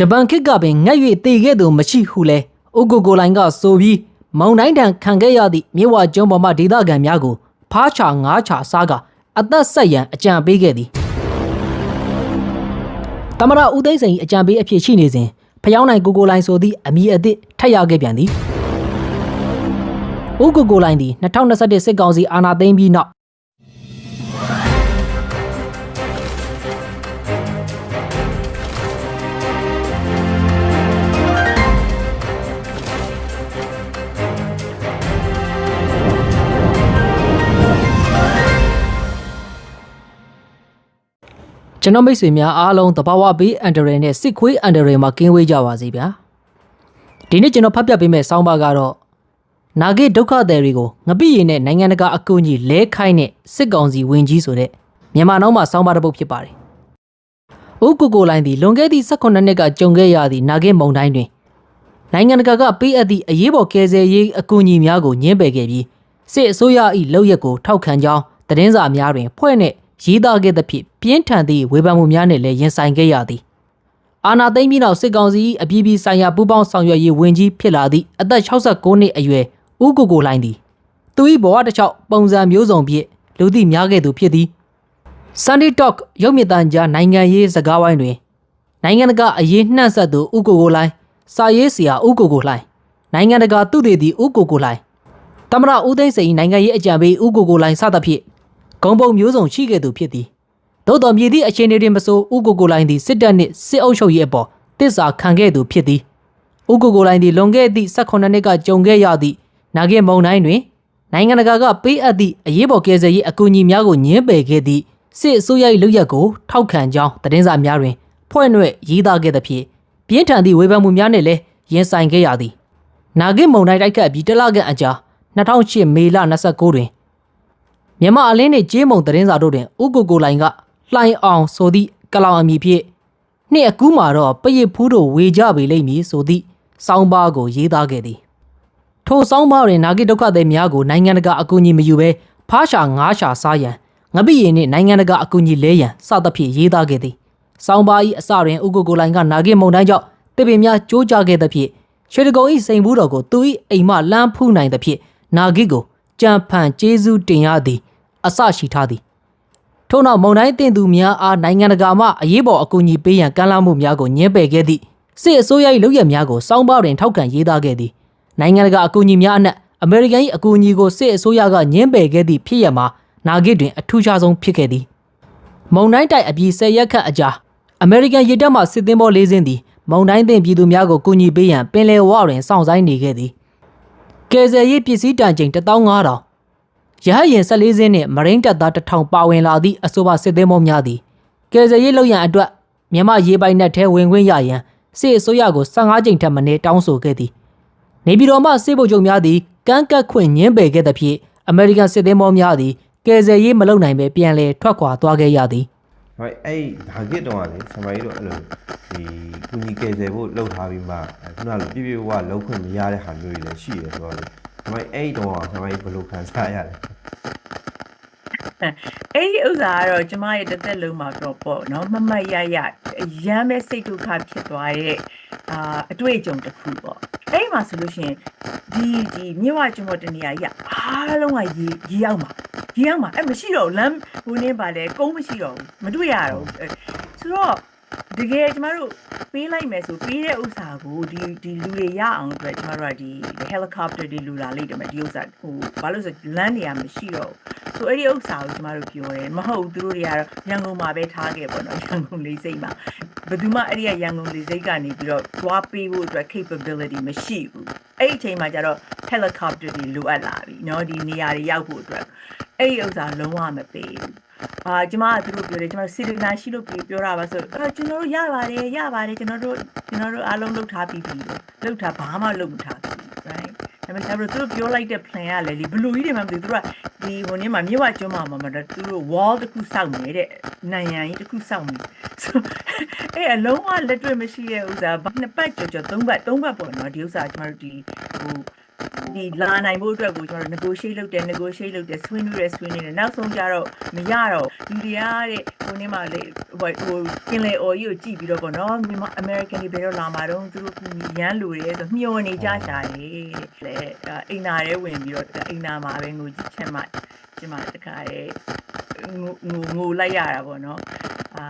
ဂျပန်ခေတ်ကပင်ငတ်၍တည်ခဲ့သူမရှိဟုလဲအိုကိုကိုလိုင်ကဆိုပြီးမောင်တိုင်းတန်ခံခဲ့ရသည့်မြေဝကျွန်းပေါ်မှဒေသခံများကိုဖားချာငားချာစားကအသက်ဆက်ရန်အကြံပေးခဲ့သည်တမရဦးသိန်းစိန်၏အကြံပေးအဖြစ်ရှိနေစဉ်ဖျောင်းနိုင်ကိုကိုလိုင်ဆိုသည့်အမည်အသစ်ထပ်ရခဲ့ပြန်သည်ဦးကိုကိုလိုင်သည်2021စစ်ကောင်စီအာဏာသိမ်းပြီးနောက် ကျွန်တော်မိတ်ဆွေများအားလုံးတဘာဝဘေးအန်ဒရယ်နဲ့စစ်ခွေးအန်ဒရယ်မှာကင်းဝေးကြပါစေဗျာဒီနေ့ကျွန်တော်ဖတ်ပြပေးမယ့်ဆောင်းပါးကတော့နာဂိဒုက္ခသည်တွေကိုငပိရင်နဲ့နိုင်ငံတကာအကူအညီလဲခိုင်းတဲ့စစ်ကောင်စီဝင်ကြီးဆိုတဲ့မြန်မာနောက်မှာဆောင်းပါးတစ်ပုဒ်ဖြစ်ပါတယ်။ဦးကိုကိုလိုင်းသည်လွန်ခဲ့သည့်18နှစ်ကကြုံခဲ့ရသည့်နာဂိမုံတိုင်းတွင်နိုင်ငံတကာကပေးအပ်သည့်အရေးပေါ်ကယ်ဆယ်ရေးအကူအညီများကိုညှင်းပယ်ခဲ့ပြီးစစ်အစိုးရ၏လုပ်ရက်ကိုထောက်ခံကြောင်းသတင်းစာများတွင်ဖွဲ့နှင့် ရေးသားခဲ့သဖြင့်ပြင်းထန်သည့်ဝေဖန်မှုများနှင့်လည်းရင်ဆိုင်ခဲ့ရသည်အာနာသိမ့်ပြီးနောက်စစ်ကောင်စီ၏အပြည်ပြည်ဆိုင်ရာပူးပေါင်းဆောင်ရွက်ရေးဝန်ကြီးဖြစ်လာသည့်အသက်69နှစ်အရွယ်ဦးကိုကိုလိုင်းသည်သူ၏ဘဝတစ်လျှောက်ပုံစံမျိုးစုံဖြင့်လူသိများခဲ့သူဖြစ်သည် Sunday Talk ရုပ်မြင်သံကြားနိုင်ငံရေးစကားဝိုင်းတွင်နိုင်ငံတကာအရေးနှံ့ဆက်သူဦးကိုကိုလိုင်းစာရေးဆရာဦးကိုကိုလိုင်းနိုင်ငံတကာသူတည်သူဦးကိုကိုလိုင်းတမရဦးသိန်းစိန်၏နိုင်ငံရေးအကြံပေးဦးကိုကိုလိုင်းစသဖြင့် ဂုံပုံမျိုးစုံရှိခဲ့သူဖြစ်သည်သို့တော်မြည်သည့်အခြေအနေတွင်မဆိုဦးကိုကိုလိုင်းသည်စစ်တပ်နှင့်စစ်အုပ်ချုပ်ရေးအပေါ်တစ္ဆာခံခဲ့သူဖြစ်သည်ဦးကိုကိုလိုင်းသည်လွန်ခဲ့သည့်18နှစ်ကကြုံခဲ့ရသည့်နာဂင်မုံတိုင်းတွင်နိုင်ငံတကာကပေးအပ်သည့်အရေးပေါ်ကယ်ဆယ်ရေးအကူအညီများကိုညှင်းပယ်ခဲ့သည့်စစ်အစိုးရ၏လုပ်ရက်ကိုထောက်ခံကြောင်းသတင်းစာများတွင်ဖွဲ့နှဲ့ရေးသားခဲ့သဖြင့်ပြင်းထန်သည့်ဝေဖန်မှုများနှင့်လည်းရင်ဆိုင်ခဲ့ရသည်နာဂင်မုံတိုင်းတိုက်ခတ်ပြီးတလခန့်အကြာ2008မေလ29တွင် မြန်မာအလင်းနှင့်ကြေးမုံသတင်းစာတို့တွင်ဥကိုကိုလိုင်ကလှိုင်အောင်ဆိုသည့်ကလောင်အမည်ဖြင့်နှစ်အကူးမှာတော့ပရစ်ဖူးတို့ဝေကြပေလိမ့်မည်ဆိုသည့်စောင်းပါးကိုရေးသားခဲ့သည်ထိုစောင်းပါးတွင်နာဂိဒုက္ခသည်များကိုနိုင်ငံတကာအကူအညီမယူဘဲဖားရှာငားရှာစားရန်ငပိရင်နှင့်နိုင်ငံတကာအကူအညီလဲရန်စသဖြင့်ရေးသားခဲ့သည်စောင်းပါး၏အစတွင်ဥကိုကိုလိုင်ကနာဂိမုံတိုင်းကြောင့်တပင်များကြိုးကြခဲ့သဖြင့်ရွှေတကုံ၏စိန်ဘူးတော်ကိုသူ၏အိမ်မှလမ်းဖူးနိုင်သဖြင့်နာဂိကိုကြံဖန်ကျေးဇူးတင်ရသည် အစရှိထားသည်ထို့နောက်မုံတိုင်းတင်သူများအားနိုင်ငံတကာမှအရေးပေါ်အကူအညီပေးရန်ကမ်းလှမ်းမှုများကိုညှင်းပယ်ခဲ့သည့်စစ်အစိုးရ၏လုပ်ရများကိုစောင်းပါတွင်ထောက်ခံရေးသားခဲ့သည်နိုင်ငံတကာအကူအညီများအနက်အမေရိကန်၏အကူအညီကိုစစ်အစိုးရကညှင်းပယ်ခဲ့သည့်ဖြစ်ရမှာနာဂစ်တွင်အထူးခြားဆုံးဖြစ်ခဲ့သည်မုံတိုင်းတိုက်အပြီး၁၀ရက်ခန့်အကြာအမေရိကန်ရေတပ်မှစစ်သင်္ဘော၄စင်းသည်မုံတိုင်းတင်ပြည်သူများကိုကူညီပေးရန်ပင်လယ်ဝါတွင်စောင့်ဆိုင်းနေခဲ့သည်ကယ်ဆယ်ရေးပစ္စည်းတန်ချိန်15000 ရဟတ်ယာဉ်14စင်းနှင့်မရင်းတပ်သား1000ပါဝင်လာသည့်အဆိုပါစစ်သည်မောများသည်ကယ်ဆယ်ရေးလုပ်ရန်အတွက်မြန်မာရေပိုင်နက်ထဲဝင်ခွင့်ရရန်စစ်အစိုးရကို15ကြိမ်ထက်မနည်းတောင်းဆိုခဲ့သည်နေပြည်တော်မှစစ်ဗိုလ်ချုပ်များသည်ကန့်ကတ်ခွင့်ညှင်းပယ်ခဲ့သဖြင့်အမေရိကန်စစ်သည်မောများသည်ကယ်ဆယ်ရေးမလုပ်နိုင်ဘဲပြန်လည်ထွက်ခွာသွားခဲ့ရသည်ဟိုအဲ့ဒါကစ်တော့ကလေဆံမကြီးတို့အဲ့လိုဒီကုညီကယ်ဆယ်ဖို့လှုပ်ထားပြီးမှခုနကလိုပြပြဝလှုပ်ခွင့်မရတဲ့ဟာမျိုးတွေလည်းရှိတယ်ဆိုတော့လေဆံ မကြီးအဲ့တော့ဆံမကြီးဘယ်လိုခံစားရလဲအဲ့ဒီဥစ္စာကတော့ကျမရဲ့တစ်သက်လုံးမှာတော့ပေါ့နော်မမတ်ရရအရမ်းပဲစိတ်ဒုက္ခဖြစ်သွားတဲ့အာအတွေ့အကြုံတစ်ခုပေါ့အဲ့ဒီမှာဆိုလို့ရှိရင်ဒီဒီမြဝကျွန်းပေါ်တနေရာကြီးကအားလုံးကရေရေအောင်ပါရေအောင်ပါအဲ့မရှိတော့ဘူးလမ်းဟိုနေပါလေကုန်းမရှိတော့ဘူးမတွေ့ရတော့ဘူးအဲ့ဆိုတော့တကယ်ကျမတို့ ပေးလိုက်မယ်ဆိုပေးတဲ့ဥစ္စာကိုဒီဒီလူတွေရအောင်အတွက်ကျမတို့ကဒီ helicopter တွေလူလာလိုက်တယ်မယ်ဒီဥစ္စာဟိုဘာလို့လဲဆိုလမ်းနေရာမရှိတော့ဘူး ဆိုအဲ့ဒီဥစ္စာကိုကျမတို့ပြောတယ်မဟုတ်ဘူးသူတို့တွေကတော့ရန်ကုန်မှာပဲထားခဲ့ပေါ့နော်ရန်ကုန်လေးစိတ်မှာဘယ်သူမှအဲ့ဒီကရန်ကုန်လေးစိတ်ကနေပြီးတော့သွားပေးဖို့အတွက် capability မရှိဘူးအဲ့ဒီအချိန်မှာကျတော့ helicopter တွေလိုအပ်လာပြီเนาะဒီနေရာတွေရောက်ဖို့အတွက် အဲ့ဒီဥစ္စာလုံးဝမပေးဘူးအာကျမကသူတို့ပြောတယ်ကျမတို့စီဒနာရှိလို့ပြောတာပါဆိုအဲကျွန်တော်တို့ရပါတယ်ရပါတယ်ကျွန်တော်တို့ကျွန်တော်တို့အားလုံးလုပ်ထားပြီးပြီလို့လုပ်ထားဘာမှလုပ်မထားဘူး right ဒါပေမဲ့သူတို့ပြောလိုက်တဲ့ plan ကလည်းလေဘလူကြီးတွေမှမသိဘူးသူတို့ကဒီဟိုနေ့မှာမြစ်ဝကျွန်းမှာမှာသူတို့ wall တစ်ခုစောက်နေတဲ့နိုင်ရန်ကြီးတစ်ခုစောက်နေဆိုအဲ့အလုံးဝလက်တွေ့မရှိတဲ့ဥစ္စာဘာနှစ်ပတ်ကြော်ကြော်သုံးပတ်သုံးပတ်ပေါ့နော်ဒီဥစ္စာကျမတို့ဒီဟို ဒီလာနိုင်ဖို့အတွက်ကိုကျွန်တော်တို့ negotiate လုပ်တယ် negotiate လုပ်တယ်ဆွေးနွေးတယ်ဆွေးနွေးတယ်နောက်ဆုံးကြတော့မရတော့လူတွေကတဲ့ဟိုနေ့မှလေဟိုဟိုပင်လေအော်ကြီးကိုကြည့်ပြီးတော့ပေါ့နော်မြန်မာ American တွေဘယ်တော့လာမှာတော့သူတို့ရမ်းလူတွေဆိုမျောနေကြရှာတယ်လေအိမ်နာထဲဝင်ပြီးတော့အိမ်နာမှာပဲငိုကြည့်ချက်မှကျမတခါရဲ့ငိုငိုငိုလိုက်ရတာပေါ့နော်အာ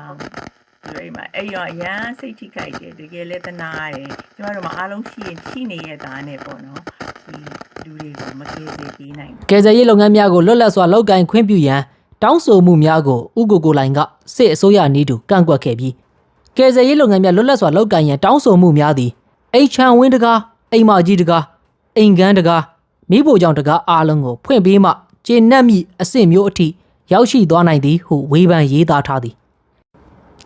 ဒီလိုအိမ်မှာအဲ့ရောအရန်စိတ်ထိခိုက်တယ်တကယ်လည်းတနာတယ်ကျမတို့မှာအားလုံးရှိရင်ရှိနေရတာနဲ့ပေါ့နော်ဒီ လူတွေကိုမကယ်စေပေးနိုင်ဘူးကယ်ဆယ်ရေးလုပ်ငန်းများကိုလွတ်လပ်စွာလုပ်ကိုင်ခွင့်ပြုရန်တောင်းဆိုမှုများကိုဥကိုကိုလိုင်ကစစ်အစိုးရနည်းတူကန့်ကွက်ခဲ့ပြီးကယ်ဆယ်ရေးလုပ်ငန်းများလွတ်လပ်စွာလုပ်ကိုင်ရန်တောင်းဆိုမှုများသည်အိတ်ချန်ဝင်းတကားအိမ်မကြီးတကားအိမ်ကန်းတကားမိဖို့ကြောင့်တကားအားလုံးကိုဖွင့်ပေးမှကျေနပ်မိအဆင့်မျိုးအထိရောက်ရှိသွားနိုင်သည်ဟုဝေဖန်ရေးသားထားသည်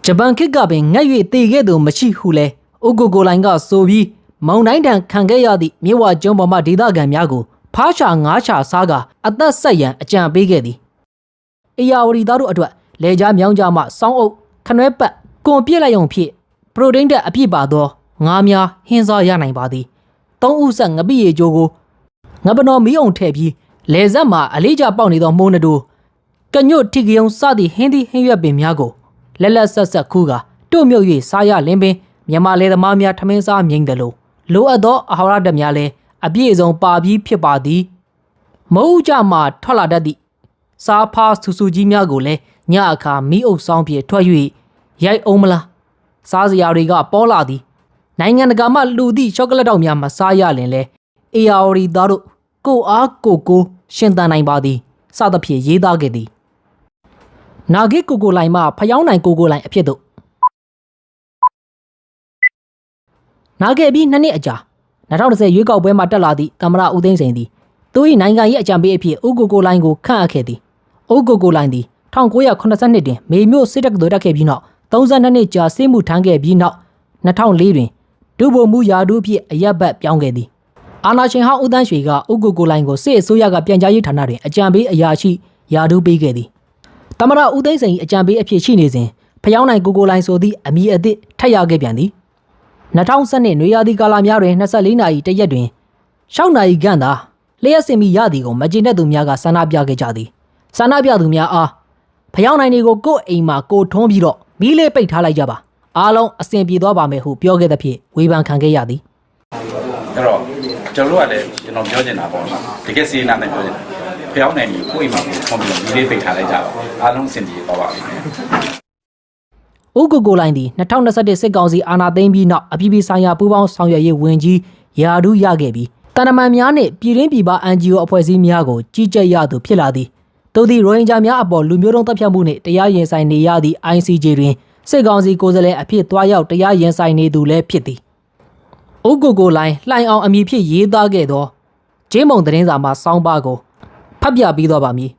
ဂျပန်ခေတ်ကပင်ငတ်၍တည်ခဲ့သူမရှိဟုလဲဥကိုကိုလိုင်ကဆိုပြီး မောင်တိုင်းတန်ခံခဲ့ရသည့်မြေဝကျွန်းပေါ်မှဒေသခံများကိုဖားချာငါးချာစားကအသက်ဆက်ရန်အကြံပေးခဲ့သည်အေယာဝတီသားတို့အတွက်လေကြားမြောင်းကြမှစောင်းအုပ်ခနွဲပတ်ကွန်ပြစ်လိုက်ုံဖြင့်ပရိုတင်းတက်အပြည့်ပါသောငါးများဟင်းစားရနိုင်ပါသည်သုံးဥဆက်ငပိရေကြိုးကိုငပနော်မီးအောင်ထည့်ပြီးလေဆက်မှာအလေးကျပေါက်နေသောမိုးနတိုးကညွတ်ထိကယုံစသည့်ဟင်းသီးဟင်းရွက်ပင်များကိုလက်လက်ဆက်ဆက်ခူးကတို့မြုပ်၍စားရလင်းပင်မြန်မာလေသမားများထမင်းစားမြိန်တယ်လို့ လိုအပ်သောအာဟာရဓာတ်များလည်းအပြည့်အစုံပါပြီးဖြစ်ပါသည်မုတ်ကြမှာထွက်လာတတ်သည့်စားဖားဆူဆူကြီးများကိုလည်းညအခါမီးအုပ်ဆောင်ပြေထွက်၍ရိုက်အောင်မလားစားစရာတွေကပေါ်လာသည်နိုင်ငံတကာမှလူသည့်ချောကလက်တောက်များမစားရလင်လဲအေယာရီသားတို့ကိုအားကိုကိုရှင်သန်နိုင်ပါသည်စသဖြင့်ရေးသားခဲ့သည်နာဂစ်ကိုကိုလိုင်မှဖျောင်းနိုင်ကိုကိုလိုင်အဖြစ်သို့ နာခဲ့ပြီးနှစ်နှစ်အကြာ2010ရွေးကောက်ပွဲမှာတက်လာသည့်ကမ္မရာဦးသိန်းစိန်သည်သူ၏နိုင်ငံရေးအကြံပေးအဖြစ်ဥကိုကိုလိုင်းကိုခန့်အပ်ခဲ့သည်ဥကိုကိုလိုင်းသည်1982တွင်မေမြို့စစ်တပ်ကတော်တက်ခဲ့ပြီးနောက်32နှစ်ကြာစစ်မှုထမ်းခဲ့ပြီးနောက်2004တွင်ဒုဗိုလ်မှူးရာထူးအဖြစ်အရက်ဘတ်ပြောင်းခဲ့သည်အာနာရှင်ဟောင်းဦးတန်းရွှေကဥကိုကိုလိုင်းကိုစစ်အစိုးရကပြန်ကြားရေးဌာနတွင်အကြံပေးအရာရှိရာထူးပေးခဲ့သည်တမရဦးသိန်းစိန်၏အကြံပေးအဖြစ်ရှိနေစဉ်ဖျောင်းနိုင်ကိုကိုလိုင်းဆိုသည့်အမည်အသစ်ထပ်ရခဲ့ပြန်သည် 2012နွေရာသီကာလများတွင်24နာရီတရက်တွင်6နာရီခန့်သာလျှက်စင်မီရသည်ကိုမကျေနပ်သူများကဆန္ဒပြခဲ့ကြသည်ဆန္ဒပြသူများအားဖျောင်းနိုင်တွေကိုကိုယ့်အိမ်မှာကိုယ်ထွန်းပြီးတော့မီးလေးပိတ်ထားလိုက်ကြပါအားလုံးအဆင်ပြေသွားပါမယ်ဟုပြောခဲ့သဖြင့်ဝေဖန်ခံခဲ့ရသည်အဲ့တော့ကျွန်တော်တို့ကလည်းကျွန်တော်ပြောချင်တာပေါ့နော်တကယ်စီးနာနဲ့ပြောချင်တာဖျောင်းနိုင်ပြီကိုယ့်အိမ်မှာကိုယ်ကွန်ပျူတာဒီလေးပိတ်ထားလိုက်ကြပါအားလုံးအဆင်ပြေသွားပါပြီ ဥကိုကိုလိုင်းသည်2021စစ်ကောင်စီအာဏာသိမ်းပြီးနောက်အပြည်ပြည်ဆိုင်ရာပူးပေါင်းဆောင်ရွက်ရေးဝန်ကြီးရာထူးရခဲ့ပြီးတန်တမန်များနှင့်ပြည်ရင်းပြည်ပ NGO အဖွဲ့အစည်းများကိုကြီးကြပ်ရသူဖြစ်လာသည်သို့သည့်ရိုဟင်ဂျာများအပေါ်လူမျိုးတုံးတပ်ဖြတ်မှုနှင့်တရားရင်ဆိုင်နေရသည့် ICJ တွင်စစ်ကောင်စီကိုယ်စားလှယ်အဖြစ်သွားရောက်တရားရင်ဆိုင်နေသူလည်းဖြစ်သည်ဥကိုကိုလိုင်းလှိုင်အောင်အမည်ဖြင့်ရေးသားခဲ့သောဂျင်းမုံသတင်းစာမှစောင်းပါကိုဖတ်ပြပြီးတော့ပါမည်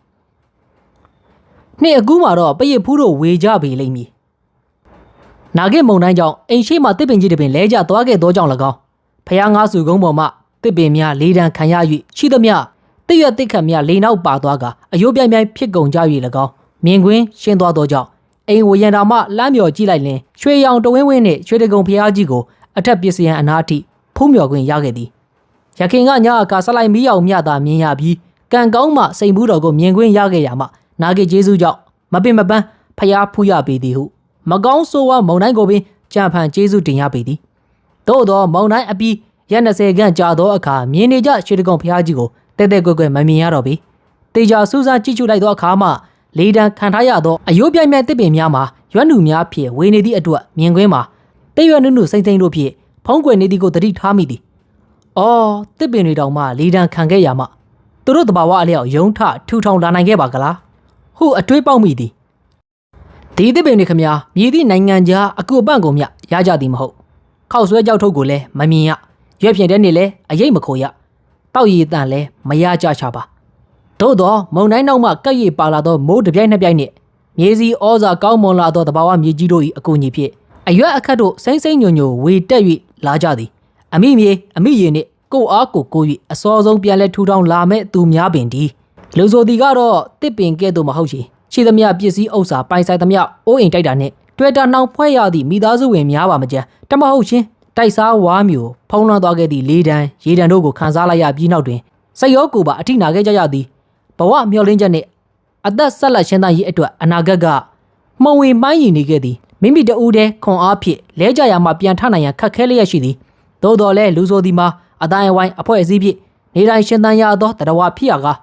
နှစ်အခုမှာတော့ပရိတ်ဖူးတို့ဝေကြပေလိမ့်မည် နာဂစ်မုံတိုင်းကြောင့်အိမ်ရှိမှတစ်ပင်ကြီးတစ်ပင်လဲကျသွားခဲ့သောကြောင့်၎င်းဖျားငါးစုကုန်းပေါ်မှတစ်ပင်များလေးတန်းခံရ၍ရှိသမျှတစ်ရွက်တစ်ခတ်များလိန်နောက်ပါသွားကအယိုးပြိုင်ပြိုင်ဖြစ်ကုန်ကြ၍၎င်းမြင်ကွင်းရှင်းသွားသောကြောင့်အိမ်ဝရန်တာမှလမ်းမြော်ကြည့်လိုက်လင်ရွှေရောင်တဝင်းဝင်းနှင့်ရွှေတကုံဖျားကြီးကိုအထက်ပစ္စယံအနာအထိဖုံးမြော်ခွင့်ရခဲ့သည်ရခင်ကညအခါဆက်လိုက်မီးအောင်မြတာမြင်ရပြီးကံကောင်းမှစိန်ဘူးတော်ကိုမြင်ကွင်းရခဲ့ရမှနာဂစ်ကျေးဇူးကြောင့်မပင်မပန်းဖျားဖူးရပေသည်ဟု မကောင်းဆိုးဝါမုံတိုင်းကိုပင်ကြံဖန်ကျေးဇူးတင်ရပေသည်သို့သောမုံတိုင်းအပြီးရက်20ခန့်ကြာသောအခါမြင်နေကြရွှေတကုံဖျားကြီးကိုတဲတဲကွက်ကွက်မမြင်ရတော့ပေတေချာစူးစမ်းကြည့်ရှုလိုက်သောအခါမှလေတံခံထားရသောအယိုးပြိုင်မြိုင်တစ်ပင်များမှာရွက်နုများဖြင့်ဝေနေသည့်အတွက်မြင်ကွင်းမှာတေရွက်နုနုစိမ့်စိမ့်တို့ဖြင့်ဖုံးကွယ်နေသည်ကိုသတိထားမိသည်။အော်တစ်ပင်တွေတောင်မှလေတံခံခဲ့ရမှသူတို့တဘာဝအလျောက်ယုံထထူထောင်လာနိုင်ခဲ့ပါကလား။ဟုအတွေးပေါက်မိသည် ဒီသစ်ပင်တွေခမများမြည်သည့်နိုင်ငံခြားအကူအပန့်ကိုမြရကြသည်မဟုတ်ခောက်ဆွဲကြောက်ထုတ်ကိုလည်းမမြင်ရရွက်ဖြင့်တဲ့နေ့လည်းအရေးမခိုရတောက်ရည်တန်လည်းမရကြချပါသို့သောမုံတိုင်းနောက်မှကက်ရည်ပါလာသောမိုးတစ်ပြိုင်နှစ်ပြိုင်နှင့်မြေစီဩဇာကောင်းမွန်လာသောတဘာဝမြေကြီးတို့၏အကူအညီဖြင့်အရွက်အခတ်တို့စိမ့်စိမ့်ညွညွဝေတက်၍လာကြသည်အမိမြေအမိရည်နှင့်ကိုအားကိုကို၍အစောဆုံးပြန်လဲထူထောင်လာမဲ့သူများပင်ဒီလူဆိုသည်ကတော့တစ်ပင်ကဲ့သို့မဟုတ်ချေ ရှိသမျှပစ္စည်းဥစ္စာပိုင်ဆိုင်သမျှအိုးအိမ်တိုက်တာနှင့်တွေ့တာနှောင်ဖွဲ့ရသည့်မိသားစုဝင်များပါမကြမ်းတမဟုတ်ချင်းတိုက်စားဝါမျိုးဖုံးလွှမ်းသွားခဲ့သည့်လေတံရေတံတို့ကိုခန်းစားလိုက်ရပြီးနောက်တွင်စိတ်ရောကိုယ်ပါအထိနာခဲ့ကြရသည်ဘဝမျှော်လင့်ချက်နှင့်အသက်ဆက်လက်ရှင်းသားရေးအတွက်အနာဂတ်ကမှုံဝင်မှိုင်းရည်နေခဲ့သည်မိမိတဦးတည်းခွန်အားဖြင့်လဲကြရမှပြန်ထနိုင်ရန်ခက်ခဲလျက်ရှိသည်သို့တော်လဲလူဆိုသည်မှာအတိုင်းအဝိုင်းအဖွဲ့အစည်းဖြင့်နေတိုင်းရှင်းသန်ရသောတရားဝါဖြစ်ရကား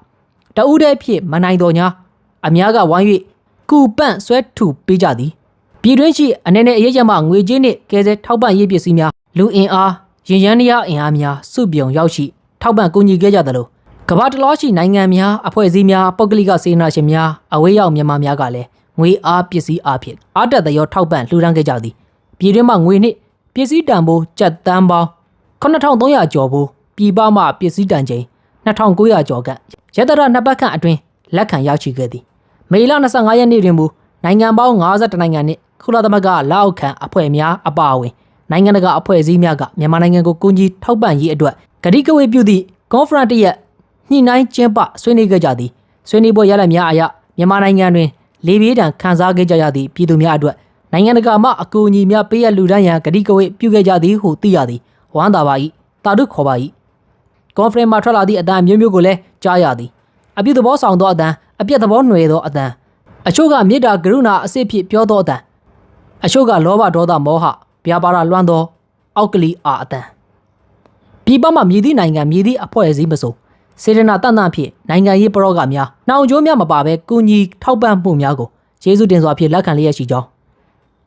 တဦးတည်းဖြင့်မနိုင်တော်ညာ အများကဝိုင်း၍ကူပန့်ဆွဲထုပေးကြသည်ပြည်တွင်းရှိအနေနဲ့အရေးကြမှာငွေကြေးနှင့်ကယ်ဆယ်ထောက်ပံ့ရေးပစ္စည်းများလူအင်အားရင်ရန်ရအင်အားများစုပြုံရောက်ရှိထောက်ပံ့ကူညီခဲ့ကြသလိုကမ္ဘာတလောရှိနိုင်ငံများအဖွဲ့အစည်းများပုဂ္ဂလိကစေနာရှင်များအဝေးရောက်မြန်မာများကလည်းငွေအားပစ္စည်းအားဖြင့်အားတက်သရောထောက်ပံ့လှူဒန်းခဲ့ကြသည်ပြည်တွင်းမှငွေနှင့်ပစ္စည်းတန်ဖိုးကျပ်တန်းပေါင်း9300ကျော်ဖို့ပြည်ပမှပစ္စည်းတန်ချိန်2900ကျော်ကရတရနှစ်ပတ်ခန့်အတွင်းလက်ခံရရှိခဲ့သည် မေလ25ရက်နေ့တွင်မူနိုင်ငံပေါင်း52နိုင်ငံနှင့်ကုလသမဂ္ဂလက်အောက်ခံအဖွဲ့များအပါအဝင်နိုင်ငံတကာအဖွဲ့အစည်းများကမြန်မာနိုင်ငံကိုကူညီထောက်ပံ့ရေးအတွက်ဂတိကဝေပြုသည့် conference တစ်ရက်ညှိနှိုင်းကျင်းပဆွေးနွေးခဲ့ကြသည်ဆွေးနွေးပွဲရလဒ်များအရမြန်မာနိုင်ငံတွင်လေပြေးတံခန်းစားခဲ့ကြရသည့်ပြည်သူများအတွက်နိုင်ငံတကာမှအကူအညီများပေးရလူဒန်းရန်ဂတိကဝေပြုခဲ့ကြသည်ဟုသိရသည်ဝမ်းသာပါ၏တာဒုခေါ်ပါ၏ကွန်ဖရင့်မှာထွက်လာသည့်အတန်မျိုးမျိုးကိုလည်းကြားရသည်အပြုသဘောဆောင်သောအတန် အပြက်သဘောຫນွေသောအတန်အချို့ကမေတ္တာကရုဏာအစစ်ဖြစ်ပြောသောအတန်အချို့ကလောဘဒေါသမောဟဗျာပါဒလွှမ်းသောအောက်ကလီအာအတန်ပြည်ပမှမြည်သည့်နိုင်ငံမြည်သည့်အဖွဲ့အစည်းမဆိုစေတနာတန်တန့်ဖြင့်နိုင်ငံရေးပရောဂများနှောင်ကြိုးများမပါဘဲကုညီထောက်ပံ့မှုများကိုကျေးဇူးတင်စွာဖြင့်လက်ခံလျက်ရှိကြောင်း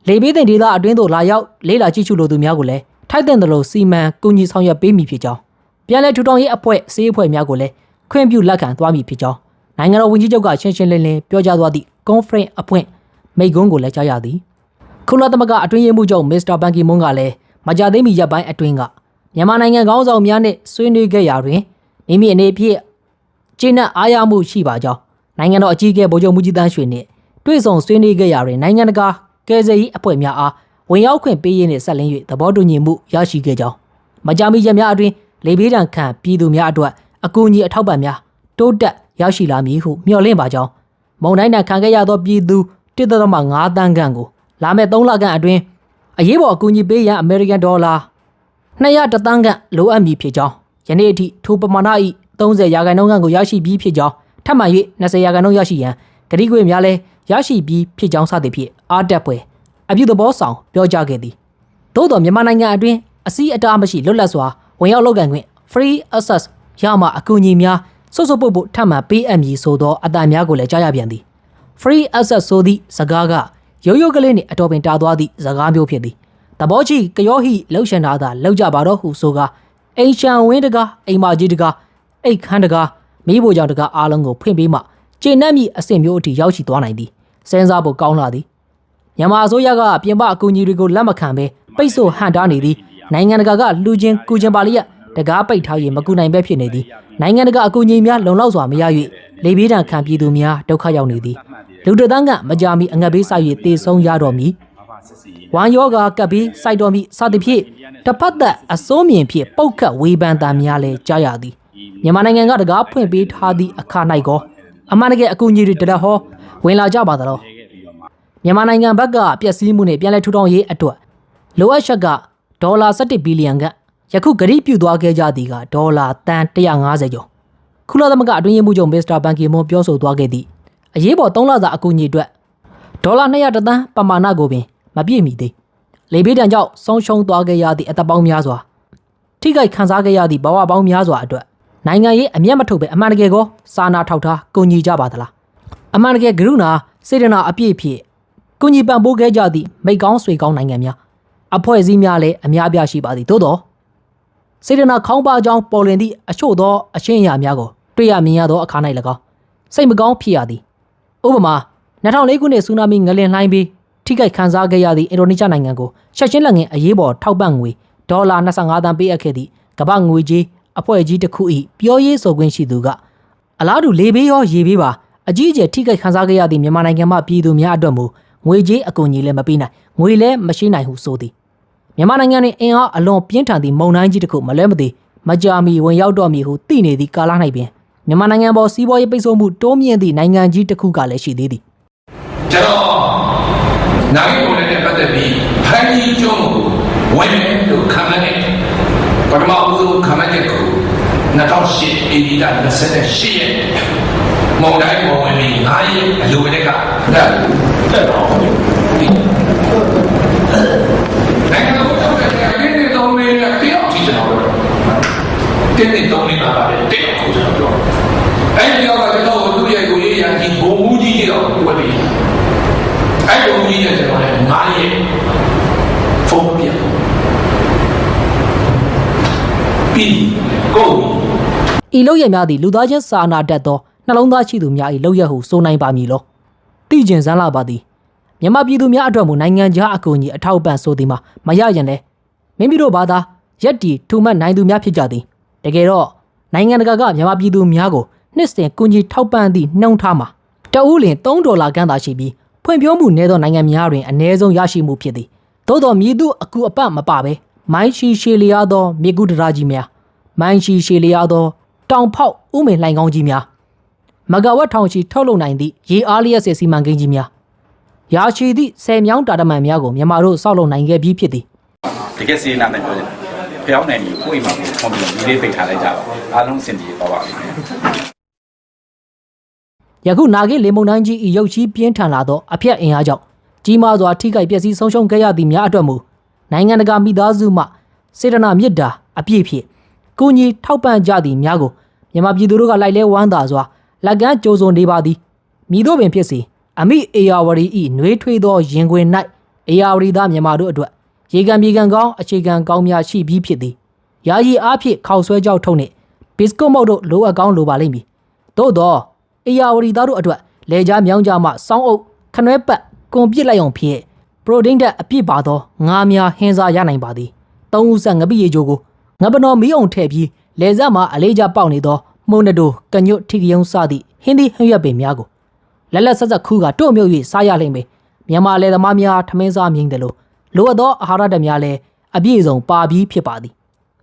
လေဘေးတင်ဒေသအတွင်းသို့လာရောက်လေးလာကြည့်ရှုလိုသူများကိုလည်းထိုက်တဲ့သလိုစီမံကူညီဆောင်ရွက်ပေးမည်ဖြစ်ကြောင်းပြန်လည်ထူထောင်ရေးအဖွဲ့စေးအဖွဲ့များကိုလည်းခွင့်ပြုလက်ခံသွားမည်ဖြစ်ကြောင်း နိုင်ငံတော်ဝန်ကြီးချုပ်ကရှင်းရှင်းလင်းလင်းပြောကြားသွားသည့် conference အဖွဲ့မိန့်ခွန်းကိုလည်းကြားရသည်ကုလသမဂ္ဂအတွင်းရေးမှူးချုပ်မစ္စတာဘန်ကီမွန်းကလည်းမကြသေးမီရက်ပိုင်းအတွင်းကမြန်မာနိုင်ငံခေါင်းဆောင်များနဲ့ဆွေးနွေးခဲ့ရာတွင်မိမိအနေဖြင့်ကျင်းနဲ့အားရမှုရှိပါကြောင်းနိုင်ငံတော်အကြီးအကဲဗိုလ်ချုပ်မူကြီးတန်းရွှေနှင့်တွေ့ဆုံဆွေးနွေးခဲ့ရာတွင်နိုင်ငံတကာကယ်ဆယ်ရေးအဖွဲ့များအားဝင်ရောက်ခွင့်ပေးရေးနှင့်ဆက်လင်း၍သဘောတူညီမှုရရှိခဲ့ကြောင်းမကြာမီရက်များအတွင်းလေဘေးဒဏ်ခံပြည်သူများအတွက်အကူအညီအထောက်ပံ့များတိုးတက် ရရှိလာမည်ဟုမျှော်လင့်ပါကြောင်းမုံတိုင်းတန်ခံခဲ့ရသောပြည်သူ1.5တန်းခန့်ကိုလာမယ့်3လခန့်အတွင်းအရေးပေါ်အကူအညီပေးရန်အမေရိကန်ဒေါ်လာ200တန်းခန့်လိုအပ်မည်ဖြစ်ကြောင်းယနေ့အထိထိုပမာဏ၏30ရာခိုင်နှုန်းခန့်ကိုရရှိပြီးဖြစ်ကြောင်းထပ်မံ၍20ရာခိုင်နှုန်းရရှိရန်ဂတိကွေများလည်းရရှိပြီးဖြစ်ကြောင်းစသဖြင့်အားတက်ပွဲအပြုသဘောဆောင်ပြောကြားခဲ့သည်သို့တော်မြန်မာနိုင်ငံအတွင်းအစည်းအတားမရှိလွတ်လပ်စွာဝင်ရောက်လုပ်ကိုင်ခွင့် free access ရမှအကူအညီများ စွတ်စွတ်ပုတ်ပုတ်ထပ်မံပေးအပ်မည်ဆိုသောအတန်များကိုလည်းကြားရပြန်သည် free access ဆိုသည့်စကားကရိုးရိုးကလေးနှင့်အတော်ပင်တာသွားသည့်စကားမျိုးဖြစ်သည်တဘောချီကယောဟိလှုပ်ရှင်တာသာလောက်ကြပါတော့ဟုဆိုကာအိမ်ချံဝင်းတကားအိမ်မကြီးတကားအိတ်ခမ်းတကားမိဖို့ကြောင့်တကားအားလုံးကိုဖွင့်ပေးမှကျေနပ်မိအဆင့်မျိုးအထိရောက်ရှိသွားနိုင်သည်စဉ်းစားဖို့ကောင်းလာသည်မြန်မာအစိုးရကပြင်ပအကူအညီတွေကိုလက်မခံဘဲပိတ်ဆို့ဟန်တားနေသည်နိုင်ငံတကာကလူချင်းကူချင်းပါလျက် တကားပိတ်ထားရင်မကူနိုင်ပဲဖြစ်နေသည်နိုင်ငံတကာအကူအညီများလုံလောက်စွာမရ၍လေဘေးဒဏ်ခံပြည်သူများဒုက္ခရောက်နေသည်လူတသန်းကမကြာမီအငတ်ဘေးစိုက်၍တေဆုံးရတော်မူဝမ်ယောဂါကပ်ပြီးစိုက်တော်မိစသဖြင့်တစ်ဖက်သက်အစိုးမြင်ဖြင့်ပုတ်ခတ်ဝေဖန်တာများလဲကြားရသည်မြန်မာနိုင်ငံကတကားဖွင့်ပေးထားသည့်အခါ၌ကောအမှန်တကယ်အကူအညီတွေတရဟောဝင်လာကြပါသလားမြန်မာနိုင်ငံဘက်ကပျက်စီးမှုနဲ့ပြန်လည်ထူထောင်ရေးအတွက်လိုအပ်ချက်ကဒေါ်လာ17ဘီလီယံက ယခုဂရိပြုသွားခဲ့ကြသည်ကဒေါ်လာတန်150ကျော်ကုလသမဂ္ဂအတွင်းရေးမှူးချုပ်မစ္စတာဘန်ကီမွန်ပြောဆိုသွားခဲ့သည့်အရေးပေါ်3လစာအကူအညီအတွက်ဒေါ်လာ200တသန်းပမာဏကိုပင်မပြည့်မီသေးလေဘေးဒဏ်ကြောင့်ဆုံးရှုံးသွားခဲ့ရသည့်အသက်ပေါင်းများစွာထိခိုက်ခံစားခဲ့ရသည့်ဘဝပေါင်းများစွာအတွက်နိုင်ငံရေးအမျက်မထုတ်ပဲအမှန်တကယ်ကိုစာနာထောက်ထားကူညီကြပါသလားအမှန်တကယ်ကရုဏာစေတနာအပြည့်ဖြင့်ကူညီပံ့ပိုးခဲ့ကြသည့်မိတ်ကောင်းဆွေကောင်းနိုင်ငံများအဖွဲ့အစည်းများလည်းအများအပြားရှိပါသည်သို့သော စေတနာခေါင်းပါကြောင်းပေါ်လင်သည့်အချို့သောအရှင်းအရာများကိုတွေ့ရမြင်ရသောအခါ၌၎င်းစိတ်မကောင်းဖြစ်ရသည်ဥပမာ2004ခုနှစ်ဆူနာမီငလင်လှိုင်းပြီးထိခိုက်ခံစားခဲ့ရသည့်အင်ဒိုနီးရှားနိုင်ငံကိုချက်ချင်းလက်ငင်းအရေးပေါ်ထောက်ပံ့ငွေဒေါ်လာ25သန်းပေးအပ်ခဲ့သည့်ကမ္ဘာငွေကြေးအဖွဲ့အကြီးတစ်ခု၏ပြောရေးဆိုခွင့်ရှိသူကအလားတူလေဘေးရောရေဘေးပါအကြီးအကျယ်ထိခိုက်ခံစားခဲ့ရသည့်မြန်မာနိုင်ငံမှပြည်သူများအတွက်မူငွေကြေးအကူအညီလည်းမပေးနိုင်ငွေလည်းမရှိနိုင်ဟုဆိုသည် မြန်မာနိုင်ငံတွင်အင်အားအလွန်ပြင်းထန်သည့်မုန်တိုင်းကြီးတစ်ခုမလဲမသိမကြာမီဝင်ရောက်တော့မည်ဟုသိနေသည့်ကာလ၌ပင်မြန်မာနိုင်ငံပေါ်စီးပွားရေးပိတ်ဆို့မှုတိုးမြင့်သည့်နိုင်ငံကြီးတစ်ခုကလည်းရှိသေးသည်ကျွန်တော်နိုင်ကုန်နဲ့ပတ်သက်ပြီးဖန်ကြီးကျုံးကိုဝင်တယ်လို့ခံမှန်းထမဦးဆုံးခံလိုက်တဲ့ကို2008အေဒီလာ28ရက်မောင်တိုင်းမောင်ဝင်ပြီး9ရက်အလိုတဲ့ကတက်တက်တော့ဒီနိုင်ငံတော်တော်တဲ့တင်းနေတော်နေတဲ့တယောက်ကြည့်ကျွန်တော်တို့တင်းနေတော်နေတာပါပဲတယောက်ကိုကျွန်တော်ပြောအဲ့ဒီတော့ကျွန်တော်တို့ရဲ့ကိုရေးရကြီးဘုံမူကြီးတွေတော့တွေ့ပြီအဲ့ဘုံမူကြီးနဲ့ကျွန်တော်လည်း9ရက်ဖုန်းပြပြီးကို ဤလောက်ရများသည့်လူသားချင်းစာနာတတ်သောနှလုံးသားရှိသူများ၏လောက်ရဟုဆိုနိုင်ပါမည်လောတိကျင်စမ်းလာပါသည်မြန်မာပြည်သူများအတွက်မူနိုင်ငံခြားအကူအညီအထောက်အပံ့ဆိုသည်မှာမရရင်လဲမိမိတို့ဘာသာရက်တီထူမှတ်နိုင်သူများဖြစ်ကြသည်တကယ်တော့နိုင်ငံတကာကမြန်မာပြည်သူများကိုနှစ်စဉ်ကူညီထောက်ပံ့သည့်နှုံထားမှာတအူးလင်3ဒေါ်လာခန့်သာရှိပြီးဖွံ့ဖြိုးမှုနည်းသောနိုင်ငံများတွင်အ ਨੇ ဆုံးရရှိမှုဖြစ်သည်သို့တော်မြည်သူအကူအပတ်မပဘဲမိုင်းရှိရှည်လျားသောမြေကူတရာကြီးများမိုင်းရှိရှည်လျားသော တောင်ဖောက်ဥမင်လှိုင်ကောင်းကြီးများမဂါဝတ်ထောင်ချီထုတ်လုပ်နိုင်သည့်ရေအားလျက်စစ်စီမံကိန်းကြီးများရာချီသည့်ဆယ်မြောင်းတာတမန်များကိုမြန်မာတို့စောက်လုပ်နိုင်ခဲ့ပြီးဖြစ်သည်တကယ်စီးနာနဲ့ပြောနေတာဖျောင်းနိုင်ပြီကိုယ့်အိမ်မှာကွန်ပျူတာဒီလေးပိတ်ထားလိုက်ကြပါအားလုံးအဆင်ပြေသွားပါပြီယခုနာဂိလေမုန်တိုင်းကြီးဤရုပ်ချီးပြင်းထန်လာသောအဖျက်အင်အားကြောင့်ကြီးမားစွာထိခိုက်ပျက်စီးဆုံးရှုံးခဲ့ရသည့်များအတွက်မူနိုင်ငံတကာမိသားစုမှစေတနာမေတ္တာအပြည့်ဖြင့် ကုညီထောက်ပံ့ကြသည့်များကိုမြန်မာပြည်သူတို့ကလိုက်လဲဝမ်းသာစွာလက်ကမ်းကြိုးစုံနေပါသည်မိတို့ပင်ဖြစ်စေအမိအေယာဝရီဤနှွေးထွေးသောရင်ခွင်၌အေယာဝရီသားမြန်မာတို့အတွက်ရေကံမြေကံကောင်းအခြေခံကောင်းများရှိပြီးဖြစ်သည်ယာယီအားဖြင့်ခောက်ဆွဲကြောက်ထုံနှင့်ဘစ်ကွတ်မုတ်တို့လိုအပ်ကောင်းလိုပါလိမ့်မည်သို့သောအေယာဝရီသားတို့အတွက်လေကြားမြောင်းကြမှစောင်းအုပ်ခနွဲပတ်ကွန်ပစ်လိုက်အောင်ဖြစ်ပရိုတင်းတက်အပြစ်ပါသောငါးများဟင်းစားရနိုင်ပါသည်သုံးဦးဆက်ငပိရေချိုကို ငပတော်မီးအောင်ထည့်ပြီးလေဆက်မှာအလေးကြပေါက်နေသောမှုန်နတိုကညွတ်ထီကယုံစသည့်ဟင်းသီးဟင်းရွက်ပင်များကိုလက်လက်ဆက်ဆက်ခူးကတို့မြုပ်၍စားရလိမ့်မယ်မြန်မာလေသမားများထမင်းစားမြင်တယ်လို့လိုအပ်သောအာဟာရဓာတ်များလည်းအပြည့်အစုံပါပြီးဖြစ်ပါသည်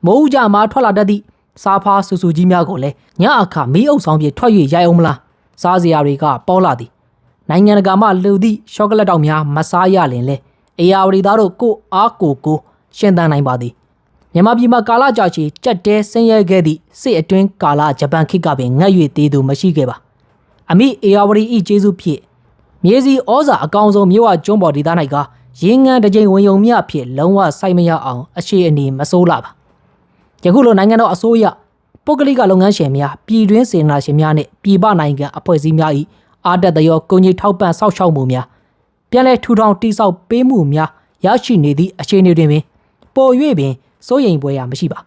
မိုးဦးကြမှာထွက်လာတတ်သည့်စားဖားဆူဆူကြီးများကိုလည်းညအခါမီးအုပ်ဆောင်ပြေထွက်၍ရိုက်အောင်မလားစားစရာတွေကပေါ်လာသည်နိုင်ငံတကာမှလှူသည့်ရှော့ကလက်တောက်များမစားရလင်လဲအေယာဝတီသားတို့ကိုအားကိုကိုရှင်သန်နိုင်ပါသည် မြန်မာပြည်မှာကာလကြာရှည်ကြက်တဲဆင်းရဲခဲ့သည့်စစ်အတွင်းကာလဂျပန်ခေတ်ကပင်ငတ်၍သေးသူမရှိခဲ့ပါအမိအေယာဝတီဤကျေးဇူးဖြင့်မြေစီဩဇာအကောင်ဆုံးမြို့ဝကျွန်းပေါ်ဒေသ၌ကရင်းငန်းတစ်ကြိမ်ဝင်ယုံမြဖြင့်လုံးဝစိုက်မရအောင်အခြေအနေမဆိုးလာပါယခုလိုနိုင်ငံတော်အစိုးရပုဂ္ဂလိကလုပ်ငန်းရှင်များပြည်တွင်းစေနာရှင်များနှင့်ပြည်ပနိုင်ငံအဖွဲ့အစည်းများ၏အာတက်တရောကုညင်ထောက်ပံ့ဆောက်ရှောက်မှုများပြန်လည်ထူထောင်တိစောက်ပေးမှုများရရှိနေသည့်အခြေအနေတွင်ပင်ပေါ်၍ပင် စိုးရိမ်ပွဲရာမရှိပါ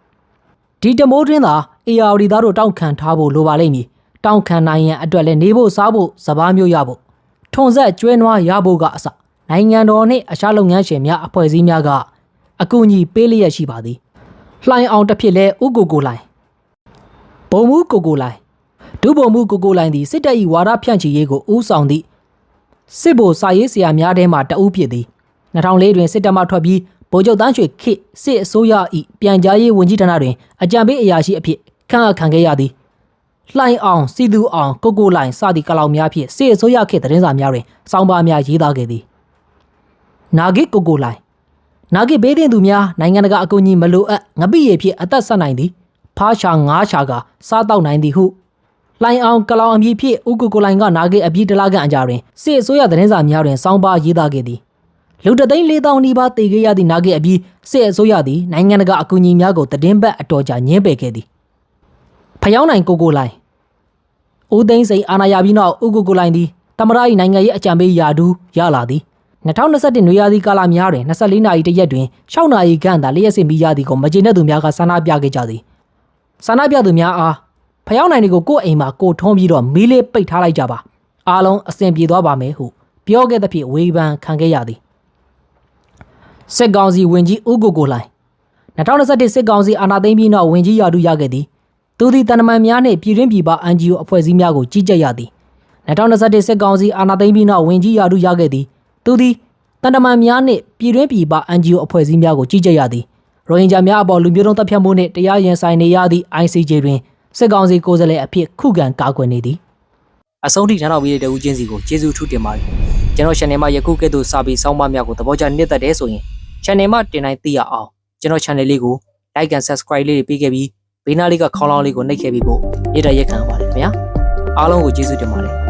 ဒီတမိုးတွင်သာ AR သားတို့တောက်ခံထားဖို့လိုပါလိမ့်မည်တောက်ခံနိုင်ရန်အတွက်လည်းနေဖို့စားဖို့စပားမျိုးရဖို့ထွန်ဆက်ကျွဲနွားရဖို့ကအစနိုင်ငံတော်နှင့်အခြားလုပ်ငန်းရှင်များအဖွဲ့အစည်းများကအကူအညီပေးလျက်ရှိပါသည်လှိုင်အောင်တစ်ဖြစ်လဲဥကိုကိုလိုင်ဘုံမှုကိုကိုလိုင်ဒုဗိုလ်မှူးကိုကိုလိုင်သည်စစ်တပ်၏ဝါဒဖြန့်ချီရေးကိုဦးဆောင်သည့်စစ်ဗိုလ်စာရေးဆရာများထဲမှတဦးဖြစ်သည်2004တွင်စစ်တပ်မှထွက်ပြီး ဗိုလ်ချုပ်တန်းရွှေခေတ်စစ်အစိုးရ၏ပြန်ကြားရေးဝန်ကြီးဌာနတွင်အကြံပေးအရာရှိအဖြစ်ခန့်အပ်ခံခဲ့ရသည်လှိုင်အောင်စီသူအောင်ကိုကိုလိုင်စသည့်ကလောင်များဖြင့်စစ်အစိုးရခေတ်သတင်းစာများတွင်စောင်းပါများရေးသားခဲ့သည်နာဂစ်ကိုကိုလိုင်နာဂစ်ဘေးတင်သူများနိုင်ငံတကာအကူအညီမလိုအပ်ငပိရဖြစ်အသက်ဆက်နိုင်သည်ဖားချာငါးချာကစားတောက်နိုင်သည်ဟုလိုင်အောင်ကလောင်အမည်ဖြင့်ဥကုကိုလိုင်ကနာဂေအပြည့်တလားကန်အကြတွင်စစ်အစိုးရသတင်းစာများတွင်စောင်းပါရေးသားခဲ့သည် လူတသိန်း၄000နီးပါးတည်ခဲ့ရသည့်နာဂေအပြီးစစ်အစိုးရသည်နိုင်ငံတကာအကူအညီများကိုတည်င်းဘက်အတော်ကြာညှင်းပယ်ခဲ့သည်ဖျောင်းနိုင်ကိုကိုလိုင်ဦးသိန်းစိန်အာဏာရပြီးနောက်ဥကုကိုလိုင်သည်တမရ၏နိုင်ငံရေးအကြံပေးယာဒူးရလာသည်2021နွေရာသီကာလများတွင်24နာရီတရက်တွင်6နာရီခန့်သာလျှက်စစ်မိရသည်ကိုမကျေနပ်သူများကဆန္ဒပြခဲ့ကြသည်ဆန္ဒပြသူများအားဖျောင်းနိုင်တွေကိုကိုယ့်အိမ်မှာကိုထုံးပြီးတော့မီးလေးပိတ်ထားလိုက်ကြပါအားလုံးအဆင်ပြေသွားပါမယ်ဟုပြောခဲ့သဖြင့်ဝေဖန်ခံခဲ့ရသည် စစ်ကောင်စီဝင်ကြီးဦးကိုကိုလှိုင်2021စစ်ကောင်စီအာဏာသိမ်းပြီးနောက်ဝင်ကြီးရာထူးရခဲ့သည်သူသည်တန်တမန်များနှင့်ပြည်တွင်းပြည်ပ NGO အဖွဲ့အစည်းများကိုကြီးကြပ်ရသည်2021စစ်ကောင်စီအာဏာသိမ်းပြီးနောက်ဝင်ကြီးရာထူးရခဲ့သည်သူသည်တန်တမန်များနှင့်ပြည်တွင်းပြည်ပ NGO အဖွဲ့အစည်းများကိုကြီးကြပ်ရသည်ရိုဟင်ဂျာများအပေါ်လူမျိုးတုံးတပ်ဖြတ်မှုနှင့်တရားရင်ဆိုင်နေရသည့် ICJ တွင်စစ်ကောင်စီကိုယ်စားလှယ်အဖြစ်ခုခံကာကွယ်နေသည်အဆုံးထိထမ်းတော်ပြီးတဲ့တဦးချင်းစီကိုကျေးဇူးထူးတင်ပါတယ်ကျွန်တော် channel မှာယခုကဲ့သို့စာပေစောင်းပါများကိုသဘောကျနှစ်သက်တယ်ဆိုရင် channel မှာတင်တိုင်းသိရအောင်ကျွန်တော် channel လေးကို like and subscribe လေးတွေပေးခဲ့ပြီးဘေးနားလေးကခေါင်းလောင်းလေးကိုနှိပ်ခဲ့ပြီးဖို့မေတ္တာရက်ခံပါတယ်ခင်ဗျာအားလုံးကိုကျေးဇူးတင်ပါတယ်